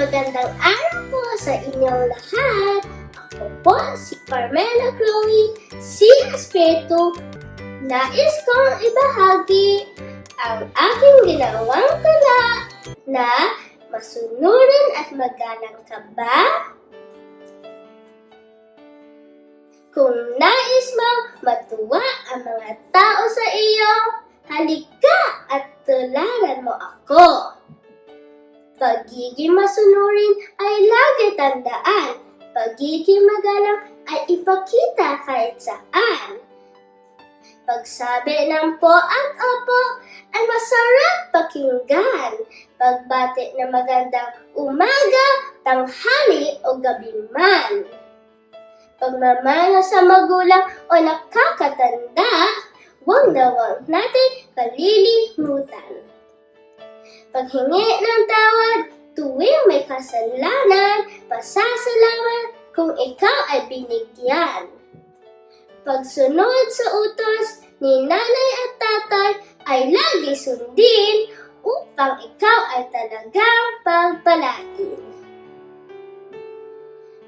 Magandang araw po sa inyong lahat. Ako po si Carmela Chloe, si Espiritu. Nais kong ibahagi ang aking ginawang tala na masunurin at magalang ka ba? Kung nais mong matuwa ang mga tao sa iyo, halika at tularan mo ako. Pagiging masunurin ay lagi tandaan. Pagiging magalang ay ipakita kahit saan. Pagsabi ng po at opo ay masarap pakinggan. Pagbati na magandang umaga, tanghali o gabi man. Pagmamana sa magulang o nakakatanda, huwag na huwag natin kalilimutan. Paghingi ng tawad tuwing may kasalanan, pasasalamat kung ikaw ay binigyan. Pagsunod sa utos ni nanay at tatay ay lagi sundin upang ikaw ay talagang pagpalain.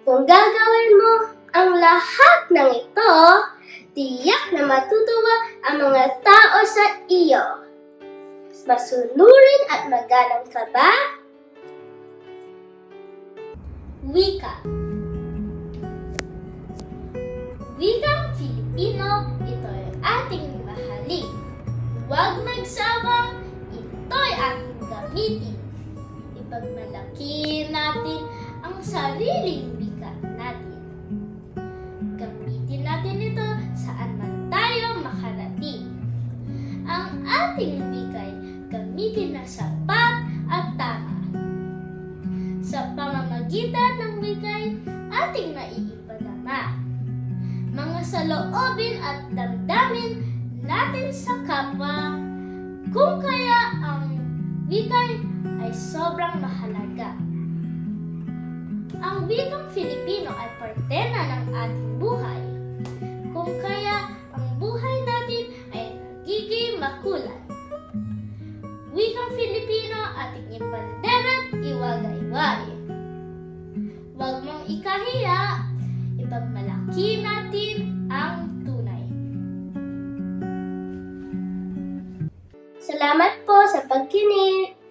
Kung gagawin mo ang lahat ng ito, tiyak na matutuwa ang mga tao sa iyo. Masunurin at magalang ka ba? Wika Wikang Filipino, ito'y ating mahalin. Huwag magsawang, ito'y ating gamitin. Ipagmalaki natin ang sariling wika natin. Gamitin natin ito saan man tayo makarating. Ang ating na sapat at tama. Sa pamamagitan ng wika'y ating naiipadama. Mga saloobin at damdamin natin sa kapwa kung kaya ang wika'y ay sobrang mahalaga. Ang wikang Filipino iwagayway. Huwag mong ikahiya, ipagmalaki natin ang tunay. Salamat po sa pagkinig.